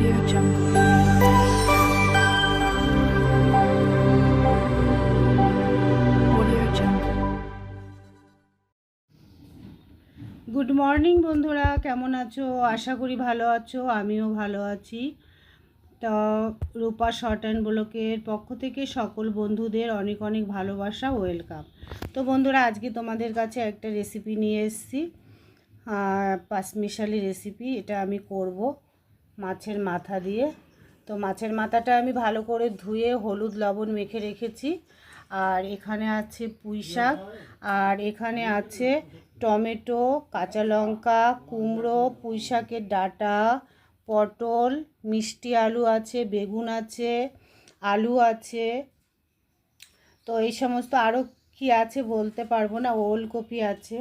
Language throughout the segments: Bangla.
Audio. গুড মর্নিং বন্ধুরা। কেমন আছো? আশা করি ভালো আছো। আমিও ভালো আছি। তো রূপা শর্ট অ্যান্ড ব্লকের পক্ষ থেকে সকল বন্ধুদের অনেক অনেক ভালোবাসা, ওয়েলকাম। তো বন্ধুরা, আজকে তোমাদের কাছে একটা রেসিপি নিয়ে এসেছি। পাঁচমিশালি রেসিপি এটা আমি করব। মাছের মাথা দিয়ে। তো মাছের মাথাটা আমি ভালো করে ধুয়ে হলুদ লবণ মেখে রেখেছি। আর এখানে আছে পুঁই শাক। আর এখানে আছে টমেটো, কাঁচা লঙ্কা, কুমড়ো, পুঁই শাকের ডাঁটা, পটল, মিষ্টি আলু আছে, বেগুন আছে, আলু আছে। তো এই সমস্ত আরও কি আছে বলতে পারব না, ওলকপি আছে।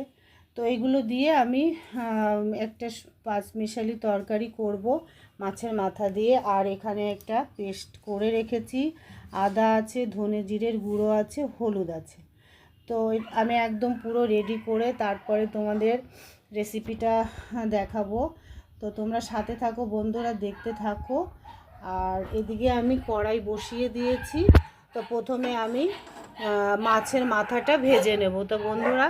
তো এইগুলো দিয়ে আমি একটা পাঁচমিশালি তরকারি করব মাছের মাথা দিয়ে। আর এখানে একটা পেস্ট করে রেখেছি। আদা আছে, ধনে জিরের গুঁড়ো আছে, হলুদ আছে। তো আমি একদম পুরো রেডি করে তারপরে তোমাদের রেসিপিটা দেখাবো। তো তোমরা সাথে থাকো, বন্ধুরা দেখতে থাকো। আর এদিকে আমি কড়াই বসিয়ে দিয়েছি। তো প্রথমে আমি মাছের মাথাটা ভেজে নেব। তো বন্ধুরা,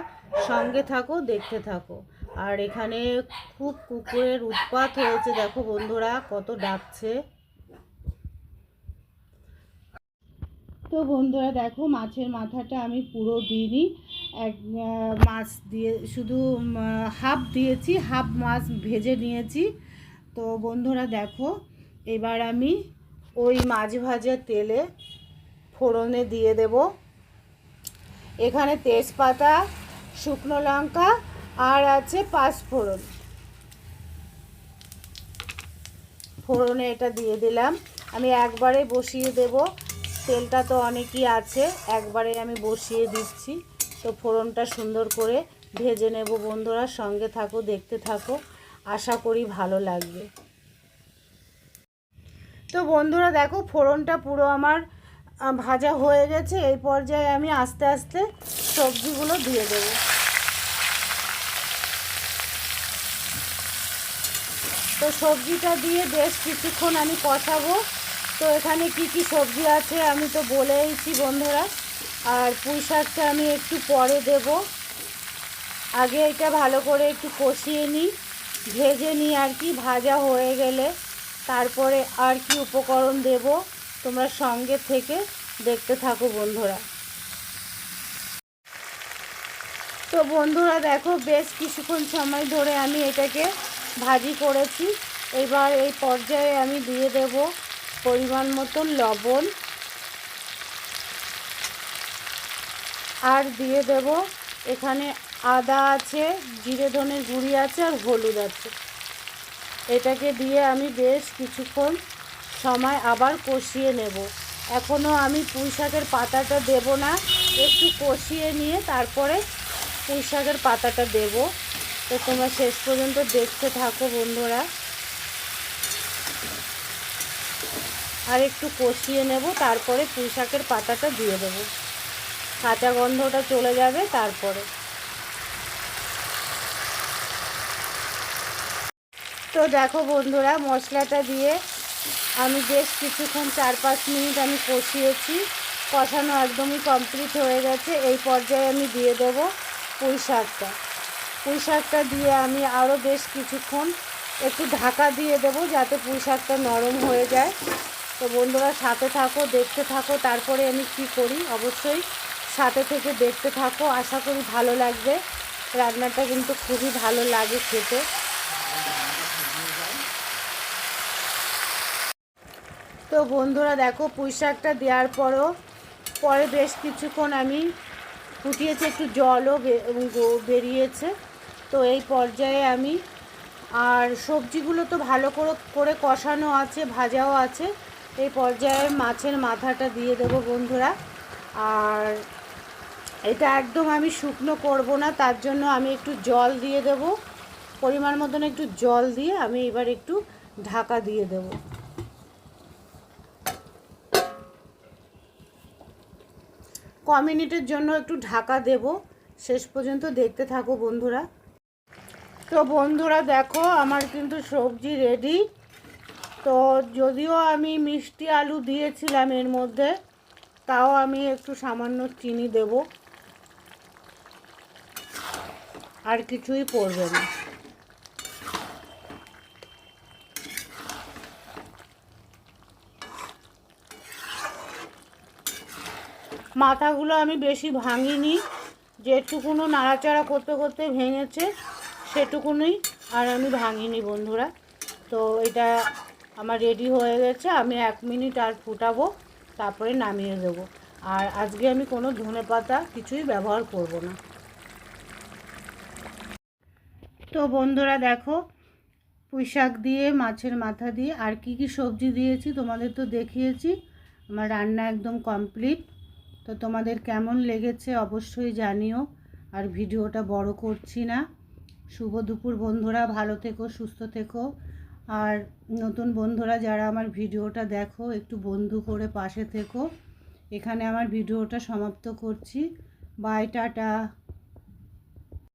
সঙ্গে থাকো, দেখতে থাকো। আর এখানে খুব কুকুরের উৎপাত হয়েছে, দেখো বন্ধুরা, কত ডাকছে। তো বন্ধুরা, দেখো, মাছের মাথাটা আমি পুরো দিইনি। এক মাছ দিয়ে, শুধু হাফ দিয়েছি, হাফ মাছ ভেজে নিয়েছি। তো বন্ধুরা, দেখো, এবার আমি ওই মাছ ভাজা তেলে ফোড়নে দিয়ে দেব। এখানে তেজপাতা, শুকনো লঙ্কা, আর আছে পাঁচফোড়ন ফোড়নে এটা দিয়ে দিলাম। আমি একবারে বসিয়ে দেব। তেলটা তো অনেকই আছে, একবারে আমি বসিয়ে দিচ্ছি। তো ফোড়নটা সুন্দর করে ভেজে নেব বন্ধুরা, সঙ্গে থাকো, দেখতে থাকো। আশা করি ভালো লাগবে। তো বন্ধুরা, দেখো, ফোড়নটা পুরো আমার ভাজা হয়ে গেছে, এই পর্যায়ে আমি আস্তে আস্তে সবজিগুলো দিয়ে দেবো। তো সবজিটা দিয়ে বেশ কিছুক্ষণ আমি কষাবো। তো এখানে কি কি সবজি আছে আমি তো বলেইছি বন্ধুরা, আর পুঁই শাকটা আমি একটু পরে দেব। আগে এটা ভালো করে একটু কষিয়ে নিই, ভেজে নিই আর কি, ভাজা হয়ে গেলে। তারপরে আর কি উপকরণ দেব? তোমরা সঙ্গে থেকে দেখতে থাকো বন্ধুরা। তো বন্ধুরা দেখো, বেশ কিছুক্ষণ সময় ধরে আমি এটাকে ভাজি করেছি। এবার এই পর্যায়ে আমি দিয়ে দেব পরিমাণ মতন লবণ। আর দিয়ে দেব, এখানে আদা আছে, জিরে ধনের গুঁড়ি আছে আর হলুদ আছে। এটাকে দিয়ে আমি বেশ কিছুক্ষণ সময় আবার কষিয়ে নেব। এখনও আমি পুঁই শাকের পাতাটা দেব না। একটু কষিয়ে নিয়ে তারপরে পুঁই শাকের পাতাটা দেব। তো তোমরা শেষ পর্যন্ত দেখতে থাকো বন্ধুরা। আর একটু কষিয়ে নেব, তারপরে পুঁই শাকের পাতাটা দিয়ে দেবো। কাঁচা গন্ধটা চলে যাবে তারপরে। তো দেখো বন্ধুরা, মশলাটা দিয়ে আমি বেশ কিছুক্ষণ চার পাঁচ মিনিট আমি কষিয়েছি। কষানো একদমই কমপ্লিট হয়ে গেছে। এই পর্যায়ে আমি দিয়ে দেব পুঁই শাকটা। পুঁই শাকটা দিয়ে আমি আরও বেশ কিছুক্ষণ একটু ঢাকা দিয়ে দেব যাতে পুঁই শাকটা নরম হয়ে যায়। তো বন্ধুরা, সাথে থাকো, দেখতে থাকো, তারপরে আমি কি করি? অবশ্যই সাথে থেকে দেখতে থাকো। আশা করি ভালো লাগবে। রান্নাটা কিন্তু খুবই ভালো লাগে খেতে। তো বন্ধুরা দেখো পুঁই শাকটা দেওয়ার পরও, পরে বেশ কিছুক্ষণ আমি ফুটিয়েছি, একটু জলও বেরিয়েছে। তো এই পর্যায়ে আমি, আর সবজিগুলো তো ভালো করে করে কষানো আছে, ভাজাও আছে। এই পর্যায়ে মাছের মাথাটা দিয়ে দেবো বন্ধুরা। আর এটা একদম আমি শুকনো করব না, তার জন্য আমি একটু জল দিয়ে দেব। পরিমাণ মতন একটু জল দিয়ে আমি এবার একটু ঢাকা দিয়ে দেবো। ক মিনিটের জন্য একটু ঢাকা দেব। শেষ পর্যন্ত দেখতে থাকো বন্ধুরা। তো বন্ধুরা দেখো, আমার কিন্তু সবজি রেডি তো যদিও আমি মিষ্টি আলু দিয়েছিলাম এর মধ্যে, তাও আমি একটু সামান্য চিনি দেব। আর কিছুই পড়বে না। মাথাগুলো আমি বেশি ভাঙিনি, যেটুকুনো নাড়াচাড়া করতে করতে ভেঙেছে, সেটুকুনই আর আমি ভাঙিনি বন্ধুরা। তো এটা আমার রেডি হয়ে গেছে, আমি এক মিনিট আর ফুটাবো, তারপরে নামিয়ে দেবো। আর আজকে আমি কোনো ধনে পাতা কিছুই ব্যবহার করব না। তো বন্ধুরা দেখো, পুঁই শাক দিয়ে, মাছের মাথা দিয়ে, আর কি কি সবজি দিয়েছি তোমাদের তো দেখিয়েছি, আমার রান্না একদম কমপ্লিট তো তোমাদের কেমন লেগেছে অবশ্যই জানিও। আর ভিডিওটা বড় করছি না। শুভ দুপুর বন্ধুরা, ভালো থেকো, সুস্থ থেকো। আর নতুন বন্ধুরা, যারা আমার ভিডিওটা দেখো, একটু বন্ধু করে পাশে থেকো। এখানে আমার ভিডিওটা সমাপ্ত করছি। Bye, tata.